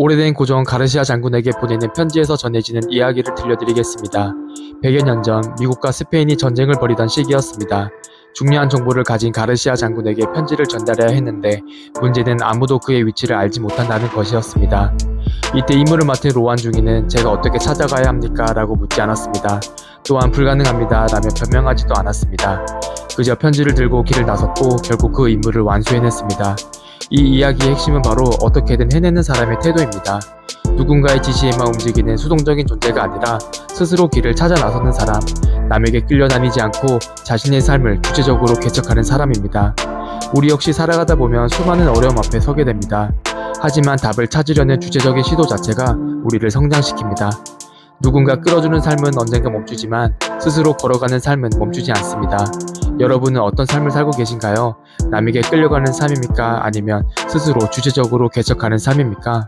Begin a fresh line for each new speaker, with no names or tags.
오래된 고종 가르시아 장군에게 보내는 편지에서 전해지는 이야기를 들려드리겠습니다. 100여 년 전 미국과 스페인이 전쟁을 벌이던 시기였습니다. 중요한 정보를 가진 가르시아 장군에게 편지를 전달해야 했는데 문제는 아무도 그의 위치를 알지 못한다는 것이었습니다. 이때 임무를 맡은 로안 중위는 제가 어떻게 찾아가야 합니까? 라고 묻지 않았습니다. 또한 불가능합니다. 라며 변명하지도 않았습니다. 그저 편지를 들고 길을 나섰고 결국 그 임무를 완수해냈습니다. 이 이야기의 핵심은 바로 어떻게든 해내는 사람의 태도입니다. 누군가의 지시에만 움직이는 수동적인 존재가 아니라 스스로 길을 찾아 나서는 사람, 남에게 끌려다니지 않고 자신의 삶을 주체적으로 개척하는 사람입니다. 우리 역시 살아가다 보면 수많은 어려움 앞에 서게 됩니다. 하지만 답을 찾으려는 주체적인 시도 자체가 우리를 성장시킵니다. 누군가 끌어주는 삶은 언젠가 멈추지만 스스로 걸어가는 삶은 멈추지 않습니다. 여러분은 어떤 삶을 살고 계신가요? 남에게 끌려가는 삶입니까? 아니면 스스로 주체적으로 개척하는 삶입니까?